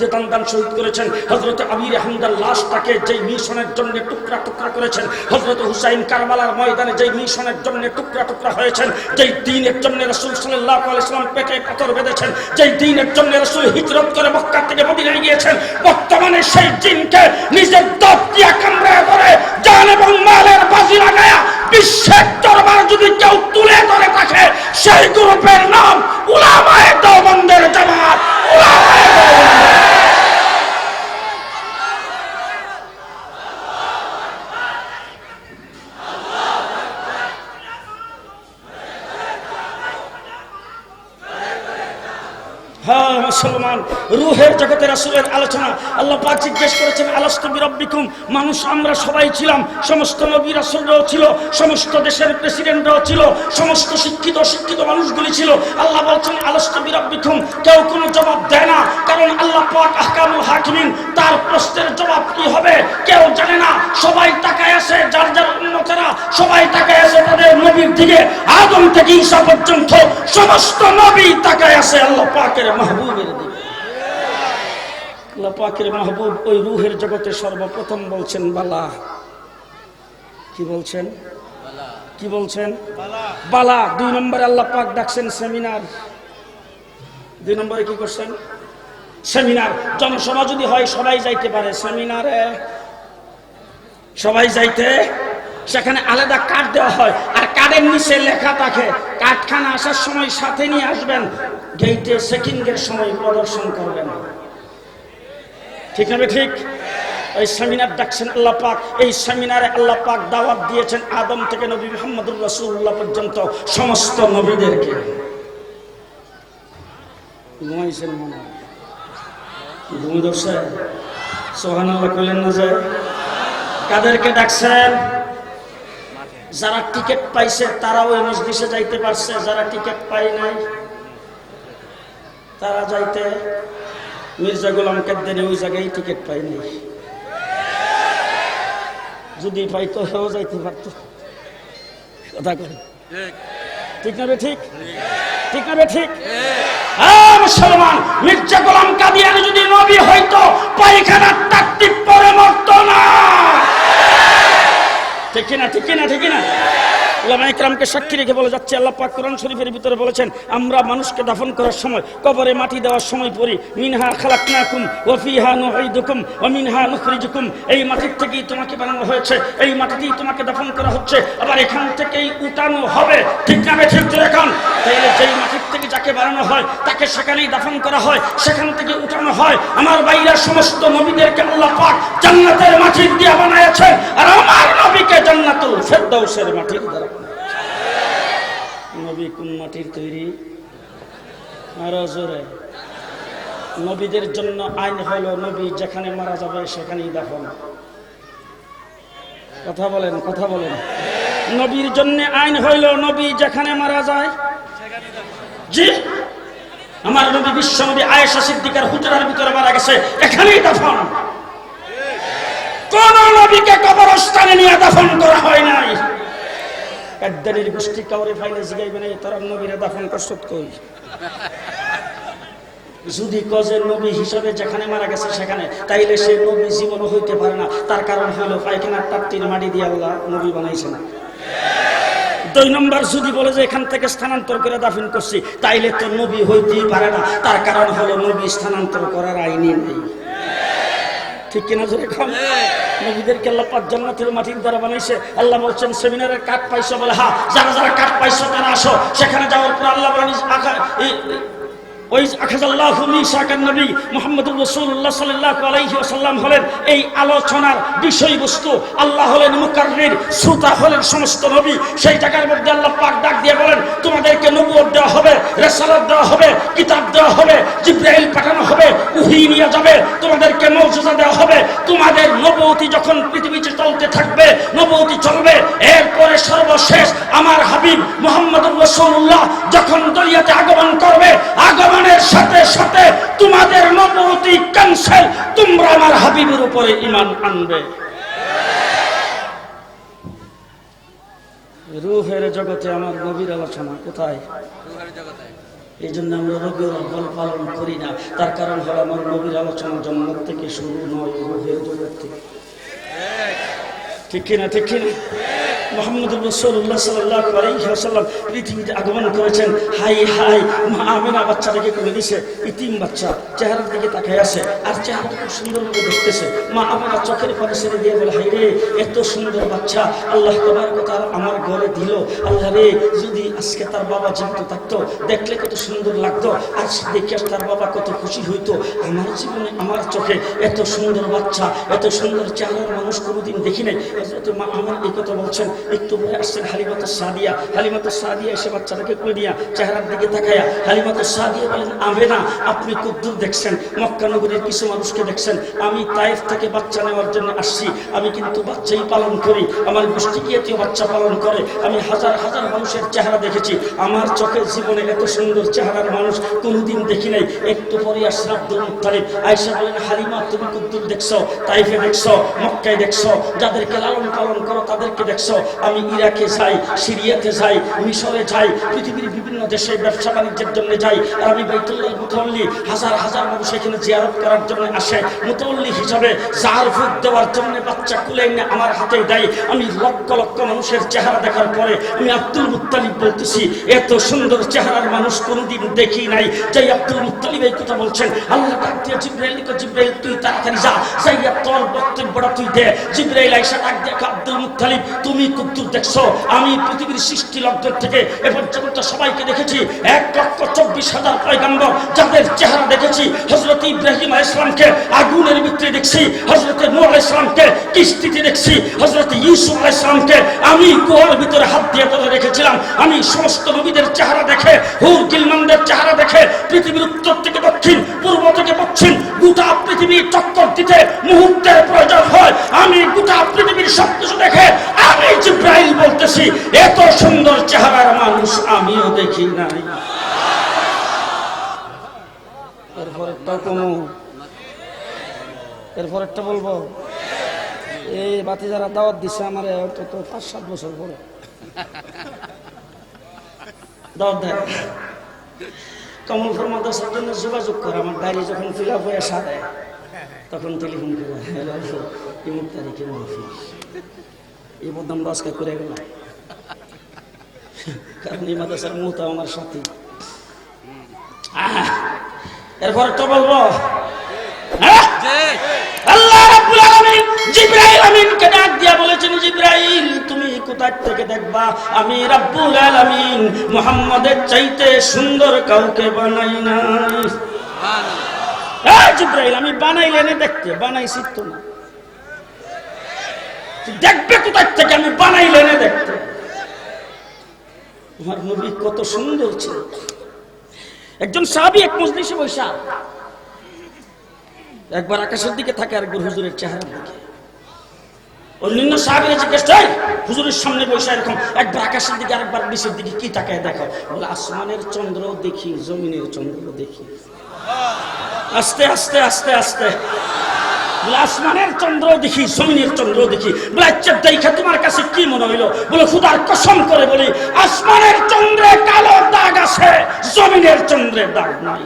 যুদ্ধে দান দান শহীদ করেছেন, হজরত আমির হামদার লাশটাকে যেই মিশনের জন্য টুকরা টুকরা করেছেন, হজরত হুসাইন কারবালার ময়দানে যেই মিশনের জন্য টুকরা টুকরা হয়েছেন, যেই দিনের জন্য রসুল সাল্লাহ আলাইসালাম পেটে পাথর বেঁধেছেন, যেই দিনের জন্য রসুল হিজরত করে মক্কা থেকে মদিনায় গিয়েছেন, বর্তমানে সেই দিনকে নিজের বিশ্বের দরবার যদি কেউ তুলে ধরে থাকে সেই গ্রুপের নাম উলামায়ে দেওবন্দের জামাত দেওবন্দ হ্যাঁ মুসলমান, রুহের জগতে রাসুলের আলোচনা। আল্লাহ পাক জিজ্ঞেস করেছেন, আলাস্তু বিরাব্বিকুম? মানুষ, আমরা সবাই ছিলাম, সমস্ত নবী রাসুলরাও ছিল, সমস্ত দেশের প্রেসিডেন্টরাও ছিল, সমস্ত শিক্ষিত শিক্ষিত মানুষগুলি ছিল। আল্লাহ বলছেন, আলাস্তু বিরাব্বিকুম? কেউ কোনো জবাব দেয় না, কারণ আল্লাহ পাক আহকামুল হাকিমিন, তার প্রশ্নের জবাব কি হবে? কেউ জানে না। সবাই তাকায় আছে, যার যার উন্নতেরা সবাই তাকায় আছে তাদের নবীর দিকে। আদম থেকে ঈসা পর্যন্ত সমস্ত নবী তাকায় আছে আল্লাহ পাকের মাহবুবের দিকে। আল্লাহ পাকের মাহবুব ওই রুহের জগতে সর্বপ্রথম বলছেন, বালা। কি বলছেন? কি বলছেন? বালা। দুই নম্বরে আল্লাহ পাক ডাকছেন, সেমিনার। দুই নম্বরে কি করছেন? সেমিনার। জনসভা যদি হয়, সবাই যাইতে পারে। সেমিনারে সবাই যাইতে সেখানে আলাদা কার্ড দেওয়া হয় আর কার্ডের নিচে লেখা থাকে। কার্ডখানা আসার সময় সাথে নিয়ে আসবেন। গেইটে চেকিংয়ের সময় প্রদর্শন করবেন। ঠিক না বে ঠিক এই সেমিনার ডাকছেন আল্লাহ পাক। এই সেমিনারে আল্লাহ পাক দাওয়াত দিয়েছেন আদম থেকে নবী মোহাম্মদুর রাসূলুল্লাহ পর্যন্ত, সমস্ত নবীদেরকে। ঘুমাইছেন মনে হয়। ঘুমে ধরছে। না যে? কাদেরকে ডাকছেন? যারা টিকিট পাইছে তারা ওই মসজিদে যাইতে পারছে, যারা টিকিট পাই নাই তারা যাইতে মির্জা গোলাম কাদ্দানি ওই জায়গায় টিকিট পাই নাই। যদি পাইতো সেও যাইতে পারত। কথা করে ঠিক না ঠিক? ঠিক না ঠিক? মুসলমান, মির্জা গোলাম কাদিয়ানি যদি নবী হইতো, পায়খানার টাকটি পরে মরতো না। ঠিক কিনা ঠিক কিনা ঠিক কিনা ওলামা ইকরামকে সাক্ষী রেখে বলে যাচ্ছে, আল্লাহ পাক কোরআন শরীফের ভিতরে বলেছেন, আমরা মানুষকে দাফন করার সময়, কবরে মাটি দেওয়ার সময় পড়ি, মিনহা খালাকনাকুম ওয়া ফিহা নুঈদুকুম ওয়া মিনহা নুখরিজুকুম। এই মাটির থেকেই তোমাকে বানানো হয়েছে, এই মাটিতেই তোমাকে দাফন করা হচ্ছে, আবার এখান থেকেই উঠানো হবে, ঠিক না ঠিক তো এখন তাইলে যেই মাটির থেকে যাকে বানানো হয়, তাকে সেখানেই দাফন করা হয়, সেখান থেকে উঠানো হয়। আমার বাইরা সমস্ত নবীদেরকে আল্লাহ পাক জান্নাতের মাটির দিয়ে বানাইছেন আর আমার নবীকে জান্নাতুল ফেরদাউসের মাটির দ্বারা। নবী কোন মাটির তৈরি? আরও জোরে। নবীদের জন্য আইন হলো নবী যেখানে মারা যাবে সেখানেই দাফন। কথা বলেন কথা বলেন। নবীর জন্য আইন হইল নবী যেখানে মারা যায়। জি? আমার নবী বিশ্ব নবী আয়েশা সিদ্দিকার হুজরার ভিতরে মারা গেছে, এখানেই দাফন। কোন নবীকে কবরস্থানে নিয়ে দাফন করা হয় নাই। একদানির কাউরে ফাইলে জিগাইবে তারা নবীরে দাফন কষ্ট কই। যদি কজে নবী হিসাবে যেখানে মারা গেছে সেখানে, তাইলে সে নবী জীবনও হইতে পারে না। তার কারণ হলো পায়খানার টাট্টির মাটি দিয়ে আল্লাহ নবী বানাইছে না। দুই নম্বর, যদি বলে যে এখান থেকে স্থানান্তর করে দাফিন করছি, তাইলে তো নবী হইতেই পারে না। তার কারণ হলো নবী স্থানান্তর করার আইনই নেই। ঠিক কিনা জোরে খাম নবীদেরকে আল্লাহ পাক জান্নাতের মাটির দ্বারা বানাইছে। আল্লাহ বলছেন, সেমিনারের কাঠ পাইছো বলে হ্যাঁ যারা যারা কাঠ পাইছো তারা আসো। সেখানে যাওয়ার পর আল্লাহ বলেন ওই নবী আলাইহি ওয়াসাল্লাম হলেন এই আলোচনার বিষয়বস্তু। আল্লাহ হলেন শ্রোতা হলেন সমস্ত নবী। সেই জায়গার মধ্যে আল্লাহ পাক ডাক দিয়ে বলেন, তোমাদেরকে নবুয়ত দেওয়া হবে, রিসালাত দেওয়া হবে, কিতাব দেওয়া হবে পাঠানো হবে, উহি নিয়ে যাবে, তোমাদেরকে মৌজুজা দেওয়া হবে। তোমাদের নবুয়তি যখন পৃথিবীতে চলতে থাকবে, নবুয়তি চলবে। এরপরে সর্বশেষ আমার হাবিব মুহাম্মদুর রাসূলুল্লাহ যখন দরিয়াতে আগমন করবে আগমনের সাথে সাথে তোমাদের নবুয়তি ক্যান্সেল তোমরা আমার হাবিবের উপরে ঈমান আনবে। রুহের জগতে আমার নবীর আলোচনা কোথায়? এই জন্য আমরা রবিউল আব্বাল পালন করি না। তার কারণ হলো আমার নবীর আলোচনা জন্মত থেকে শুরু নয়, রোহের জগৎ থেকে। আমার ঘরে দিল। আল্লাহ রে, যদি আজকে তার বাবা জীবিত থাকতো, দেখলে কত সুন্দর লাগতো, আর দেখে তার বাবা কত খুশি হইতো। আমার জীবনে, আমার চোখে এত সুন্দর বাচ্চা, এত সুন্দর চেহারার মানুষ কোনোদিন দেখি আপনি খুব দূর দেখছেন। মক্কা নগরীর কিছু মানুষকে দেখছেন। আমি তাইফ থেকে বাচ্চা নেওয়ার জন্য আসছি। আমি কিন্তু বাচ্চাই পালন করি। আমার গোষ্ঠী গিয়েতেও বাচ্চা পালন করে। আমি হাজার হাজার মানুষের চেহারা দেখেছি। আমার চোখের জীবনে এত সুন্দর চেহারার মানুষ কোনোদিন দেখি নাই। একটু পরে আসছেন আব্দুল মুতালিব আয়সা বলেন হালিমা, তুমি খুব দূর দেখছ তাইফে দেখছ, মক্কায় দেখছ। যাদেরকে লালন পালন করো, তাদেরকে দেখছ, আমি ইরাকে যাই, সিরিয়াতে যাই, মিশরে যাই, পৃথিবীর বিভিন্ন দেশে ব্যবসা বাণিজ্যের জন্য যাই, আর আমি বাইতুল্লাহ মুতল্লি হাজার হাজার মানুষ এখানে জিয়ারত করার জন্য আসে। মুতল্লি হিসাবে জার ফুট দেওয়ার জন্য বাচ্চা কুলে এনে আমার হাতে দেয়। আমি লক্ষ লক্ষ মানুষের চেহারা দেখার পরে আমি আব্দুল মুত্তালিব বলতেছি, এত সুন্দর চেহারার মানুষ কোনোদিন দেখি নাই। যাই আব্দুল মুত্তালিব এই কথা বলছেন, আল্লাহ ডাক দিয়ে জিব্রাইল লিখো, জিব্রাইল, তুই তাড়াতাড়ি যা। যাইয়া তোর বক্তব্যটা তুই দে। জিব্রাইল আইসা ডাক আব্দুল মুত্তালিব, তুমি কুদ্দুর দেখছ, আমি পৃথিবীর সৃষ্টি থেকে এ পর্যন্ত সবাইকে দেখেছি। এক লক্ষ চব্বিশ হাজার পয়গাম্বর যাদের চেহারা দেখেছি হজরত ইব্রাহিম ইসলামকে আগুনের ভিতরে দেখছি হজরত কিস্তিতে দেখছি হজরত ইউসুফ আমি কুয়ার ভিতরে হাত দিয়ে ধরে রেখেছিলাম, আমি সমস্ত নবীদের চেহারা দেখে, হুর গিলমানদের চেহারা দেখে, পৃথিবীর উত্তর থেকে দক্ষিণ, পূর্ব থেকে পশ্চিম, গোটা পৃথিবীর চক্কর দিতে মুহূর্তের প্রয়োজন হয়। আমি গোটা পৃথিবীর সব কিছু দেখে আমি জিব্রাইল বলতেছি, এত সুন্দর চেহারার মানুষ আমিও দেখি নাই। এরপরেরটাও কোনো এরপরেরটা বলব? এই বাতি যারা দাওয়াত দিছে আমার অন্তত পাঁচ, সাত বছর পরে। দাওয়াত মাদ্রাসার জন্য যোগাযোগ করে, আমার ডায়েরি যখন ফিল আপ হয়ে সারে তখন টেলিফোন করে, হ্যালো ইমুক তারিখে মাহফিল এই বদনাম আজকে করে গেল কারণ এই মাদ্রাসার মুহূর্ত আমার সাথী। এরপর তো বলব। হ্যাঁ? আল্লাহ রাব্বুল দিয়া বলেছেন, জিবরাইল, তুমি কোথায় থেকে দেখবা? আমি রাব্বুল চাইতে সুন্দর কাউকে বানাই নাই। হ্যাঁ জিবরাইল, আমি বানাইলে এনে দেখতে, বানাইছি তো না। দেখবে কোথায় থেকে? আমি বানাইলে এনে দেখতে। আমার নবী কত সুন্দর ছিল। একজন সাহাবি এক মজলিসে বৈশা একবার আকাশের দিকে থাকে আরেকবার হুজুরের চেহারার দিকে। অন্যান্য সাহাবিরা জিজ্ঞেস করে হুজুরের সামনে বসে এরকম, একবার আকাশের দিকে আরেকবার নিচের দিকে কি তাকায় দেখো? বলে, আসমানের চন্দ্র দেখি, জমিনের চন্দ্র দেখি। আস্তে আস্তে আস্তে আস্তে। আসমানের চন্দ্র দেখি, জমিনের চন্দ্র দেখি। ব্লাচ্চার দেখা তোমার কাছে কি মনে হইল? বলে, খুদার কসম করে বলি, আসমানের চন্দ্রে কালো দাগ আছে, জমিনের চন্দ্রের দাগ নাই।